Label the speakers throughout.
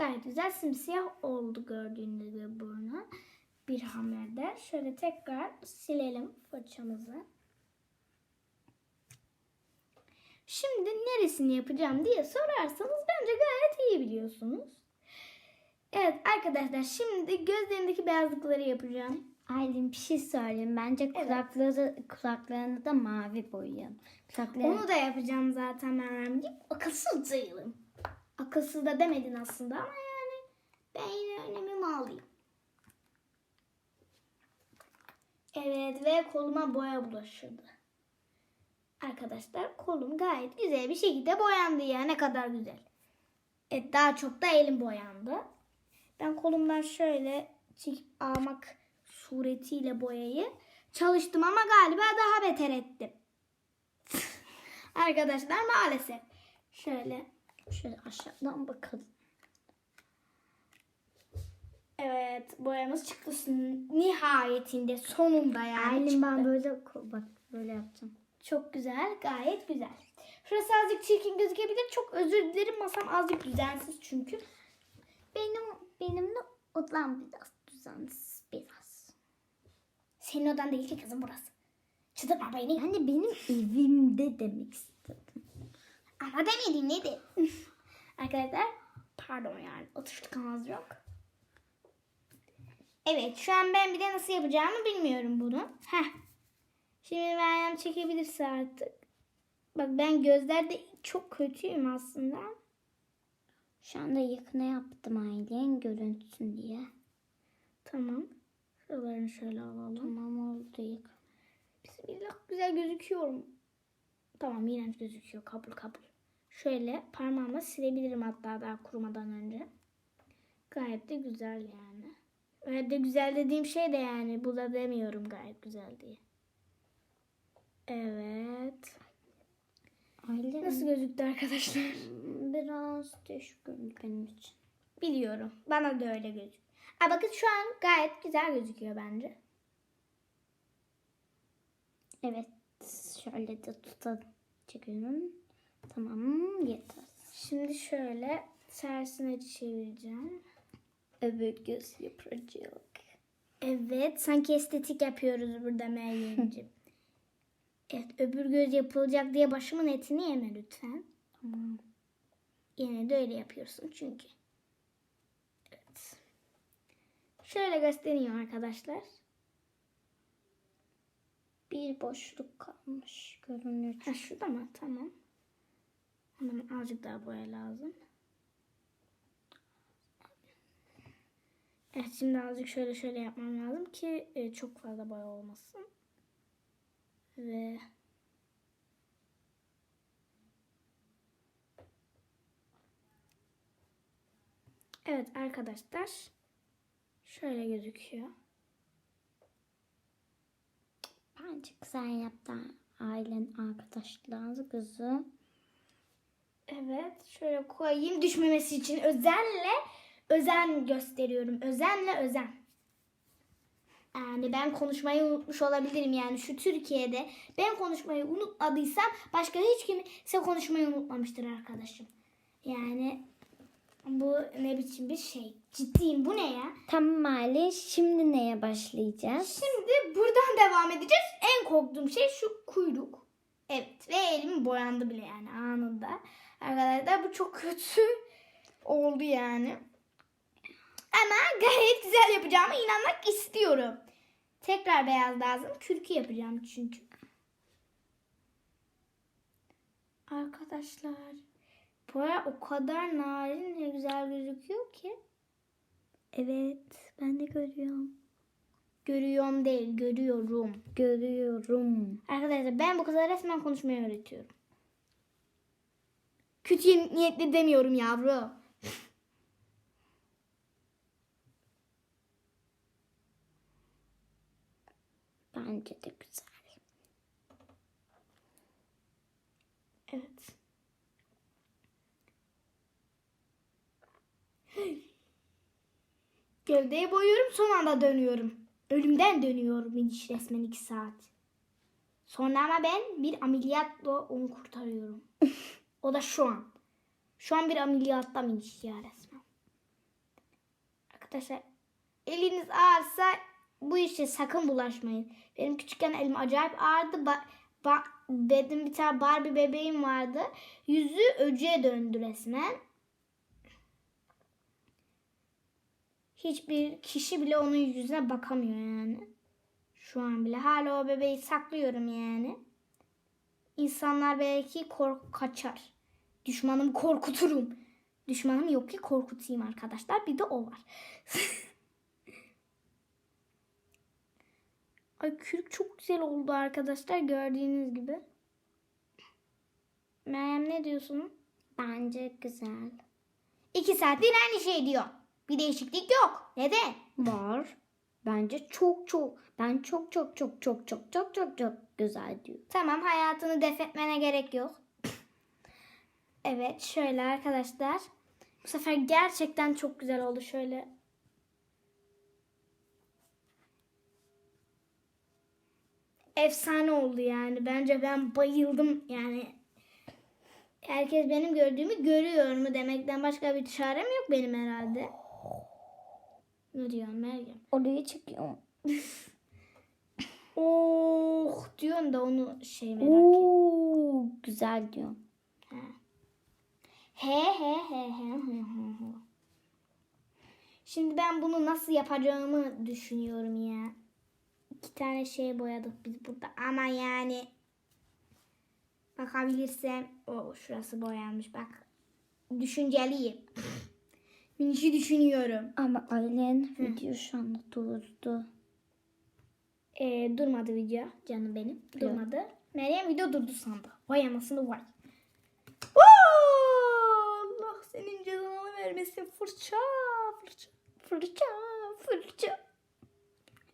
Speaker 1: Gayet güzel simsiyah oldu gördüğünüz gibi burnu. Bir hamlede. Şöyle tekrar silelim fırçamızı. Şimdi neresini yapacağım diye sorarsanız bence gayet iyi biliyorsunuz. Evet arkadaşlar şimdi gözlerindeki beyazlıkları yapacağım.
Speaker 2: Aylin bir şey söyleyeyim. Bence kulakları, kulaklarını da mavi boyayalım. Kulakları...
Speaker 1: Onu da yapacağım zaten Meryemciğim. Akılsız değilim. Akılsız da demedin aslında ama yani ben yine önemimi alayım. Evet ve koluma boya bulaşırdı. Arkadaşlar kolum gayet güzel bir şekilde boyandı ya ne kadar güzel. Evet daha çok da elim boyandı. Ben kolumdan şöyle çekip almak suretiyle boyayı çalıştım ama galiba daha beter ettim. Arkadaşlar maalesef. Şöyle
Speaker 2: Şöyle aşağıdan bakalım.
Speaker 1: evet boyamız çıktı nihayetinde sonunda yani
Speaker 2: Aylin
Speaker 1: çıktı.
Speaker 2: ben böyle bak böyle yapacağım.
Speaker 1: Çok güzel gayet güzel. Şurası azıcık çirkin gözükebilir. Çok özür dilerim masam azıcık düzensiz çünkü.
Speaker 2: Benim benim de odam biraz düzensiz biraz.
Speaker 1: Senin odan değil ki kızım burası. Çıldırma beni.
Speaker 2: Yani benim evimde demek istedim.
Speaker 1: Ama demedin neydi? Arkadaşlar pardon yani oturtkanız yok. Evet şu an ben bir de nasıl yapacağımı bilmiyorum bunu. Heh. Şimdi Meryem çekebilirse artık. Bak ben gözlerde çok kötüyüm aslında.
Speaker 2: Şu anda yakına yaptım Aylin görünsün diye.
Speaker 1: Tamam. Şuralarını şöyle alalım.
Speaker 2: Tamam oldu yakın.
Speaker 1: Bismillah güzel gözüküyorum. Tamam iğrenç gözüküyor. Kabul kabul. Şöyle parmağımla silebilirim hatta daha kurumadan önce. Gayet de güzel yani. Gayet de güzel dediğim şey de yani bu da demiyorum gayet güzel diye. Evet.
Speaker 2: Aylin
Speaker 1: Nasıl gözüktü arkadaşlar?
Speaker 2: biraz düşkün benim için.
Speaker 1: Biliyorum. Bana da öyle gözüküyor. Aa, bakın şu an gayet güzel gözüküyor bence.
Speaker 2: Evet şöyle de tutalım. Çekiyorum. Tamam yeter.
Speaker 1: Şimdi şöyle tersine çevireceğim.
Speaker 2: Öbür göz yapacak.
Speaker 1: Evet, sanki estetik yapıyoruz burada Meryemciğim. evet, öbür göz yapılacak diye başımın etini yeme lütfen.
Speaker 2: Tamam.
Speaker 1: Yine de öyle yapıyorsun çünkü. Evet. Şöyle göstereyim arkadaşlar.
Speaker 2: Bir boşluk kalmış görünüyor.
Speaker 1: Ha, şurada mı? Tamam. Hemen azıcık daha boya lazım. Evet şimdi azıcık şöyle şöyle yapmam lazım ki e, çok fazla boya olmasın. Ve Evet arkadaşlar şöyle gözüküyor.
Speaker 2: Bence güzel yaptı ailen arkadaşlarınızı kızı.
Speaker 1: Evet şöyle koyayım düşmemesi için özenle özen gösteriyorum. Özenle özen. Yani ben konuşmayı unutmuş olabilirim yani şu Türkiye'de ben konuşmayı unutmadıysam başka hiç kimse konuşmayı unutmamıştır arkadaşım. Yani bu ne biçim bir şey? Ciddiyim bu ne ya?
Speaker 2: Tamam Aylin şimdi neye başlayacağız?
Speaker 1: Şimdi buradan devam edeceğiz. En korktuğum şey şu kuyruk. Evet ve elim boyandı bile yani anında. Arkadaşlar bu çok kötü oldu yani. Ama gayet güzel yapacağıma inanmak istiyorum. Tekrar beyaz lazım. Kürkü yapacağım çünkü. Arkadaşlar boya o kadar narin ve güzel gözüküyor ki.
Speaker 2: Evet ben de görüyorum.
Speaker 1: Görüyorum değil görüyorum.
Speaker 2: Görüyorum.
Speaker 1: Arkadaşlar ben bu kıza resmen konuşmayı öğretiyorum. Kötü niyetli demiyorum yavru.
Speaker 2: Bence de güzel.
Speaker 1: Evet. Gövdeye boyuyorum son anda dönüyorum. Ölümden dönüyorum iniş resmen iki saat. Sonra ama ben bir ameliyatla onu kurtarıyorum. o da şu an. Şu an bir ameliyattan iniş ya resmen. Arkadaşlar eliniz ağrısa bu işe sakın bulaşmayın. Benim küçükken elim acayip ağrıdı. Ba- ba- benim bir tane Barbie bebeğim vardı. Yüzü öcüye döndü resmen. Hiçbir kişi bile onun yüzüne bakamıyor yani. Şu an bile. Hala o bebeği saklıyorum yani. İnsanlar belki kork kaçar. Düşmanımı korkuturum. Düşmanım yok ki korkutayım arkadaşlar. Bir de o var. Ay kürk çok güzel oldu arkadaşlar gördüğünüz gibi. Meryem ne diyorsun?
Speaker 2: Bence güzel.
Speaker 1: İki saattir aynı şey diyor. Bir değişiklik yok. Neden?
Speaker 2: Var. Bence çok çok. Ben çok çok çok çok çok çok çok çok güzel diyor.
Speaker 1: Tamam hayatını defetmene gerek yok. Evet şöyle arkadaşlar. Bu sefer gerçekten çok güzel oldu şöyle. Efsane oldu yani. Bence ben bayıldım yani. Herkes benim gördüğümü görüyor mu demekten başka bir çarem yok benim herhalde. Ne diyorsun Meryem?
Speaker 2: Oraya çıkıyor.
Speaker 1: Oh diyorsun da onu şey merak.
Speaker 2: Oo, güzel diyor.
Speaker 1: He he he he he he he. Şimdi ben bunu nasıl yapacağımı düşünüyorum ya. İki tane şey boyadık biz burada ama yani bakabilirsem o şurası boyanmış bak. Düşünceliyim. Minişi düşünüyorum.
Speaker 2: Ama Aylin video şu anda durdu.
Speaker 1: Ee, durmadı video canım benim. Durmadı. Meryem video durdu sandı. Vay anasını vay. Oo, Allah senin cezanı vermesin. Fırça, fırça, fırça, fırça.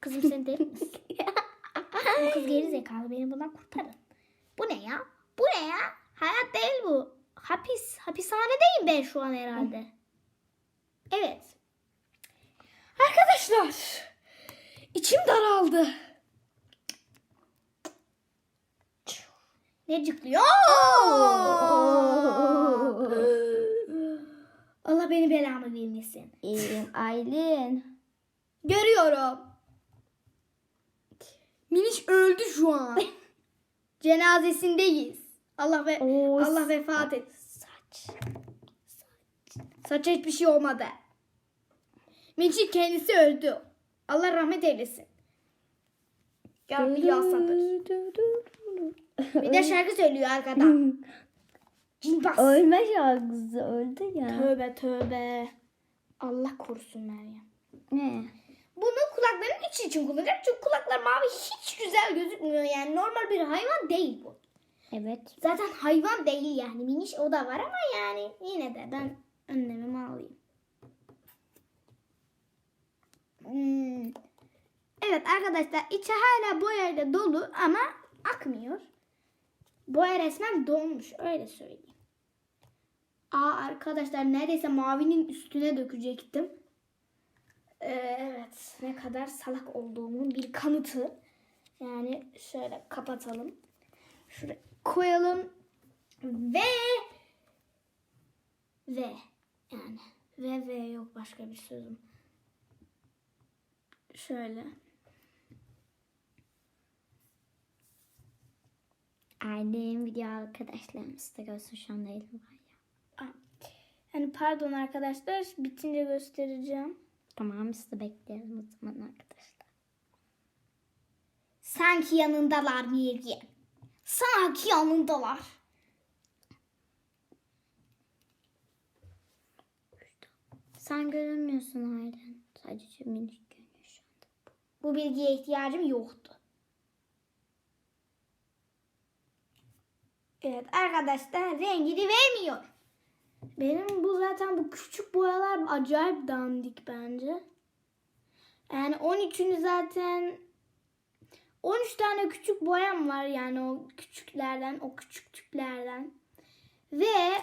Speaker 1: Kızım sen deli misin? bu kız geri zekalı. Beni bundan kurtarın. Bu ne ya? Bu ne ya? Hayat değil bu. Hapis. Hapishanedeyim ben şu an herhalde. Evet. Arkadaşlar. içim daraldı. Ne cıklıyor? Allah beni belamı vermesin.
Speaker 2: İyiyim Aylin.
Speaker 1: Görüyorum. Miniş öldü şu an. Cenazesindeyiz. Allah ve
Speaker 2: Oo,
Speaker 1: Allah vefat et.
Speaker 2: Saç.
Speaker 1: Saça hiçbir şey olmadı. Miniş'in kendisi öldü. Allah rahmet eylesin. Ya bir yasadır. Bir de şarkı söylüyor arkada. Cin bas.
Speaker 2: Ölme şarkısı öldü ya.
Speaker 1: Tövbe tövbe. Allah korusun Meryem.
Speaker 2: Ne?
Speaker 1: Bunu kulaklarının içi için kullanacağım. Çünkü kulaklar mavi hiç güzel gözükmüyor. Yani normal bir hayvan değil bu.
Speaker 2: Evet.
Speaker 1: Zaten hayvan değil yani. Miniş o da var ama yani yine de ben önlemimi alayım. Hmm. Evet arkadaşlar içi hala boyayla dolu ama akmıyor. Boya resmen donmuş öyle söyleyeyim. Aa arkadaşlar neredeyse mavinin üstüne dökecektim. Ee, evet ne kadar salak olduğumun bir kanıtı. Yani şöyle kapatalım. Şuraya koyalım. Ve ve yani ve ve yok başka bir sözüm. Şöyle.
Speaker 2: Aylin video arkadaşlarımız da görsün şu anda elim var ya.
Speaker 1: Yani pardon arkadaşlar bitince göstereceğim.
Speaker 2: Tamam sizi beklerim o zaman arkadaşlar.
Speaker 1: Sanki yanındalar Meryem. Sanki yanındalar.
Speaker 2: Sen görünmüyorsun Aylin. Sadece minik görünüyor şu anda.
Speaker 1: Bu bilgiye ihtiyacım yoktu. Evet arkadaşlar rengini vermiyor. Benim bu zaten bu küçük boyalar acayip dandik bence. Yani 13'ünü zaten 13 tane küçük boyam var yani o küçüklerden, o küçük tüplerden. Ve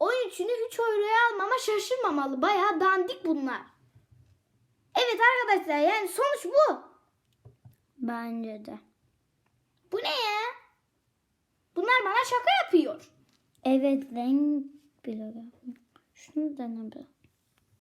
Speaker 1: 13'ünü 3 euroya almama şaşırmamalı. Bayağı dandik bunlar. Evet arkadaşlar yani sonuç bu.
Speaker 2: Bence de.
Speaker 1: Bu ne ya? Bunlar bana şaka yapıyor.
Speaker 2: Evet renk bile. Şunu dene bir.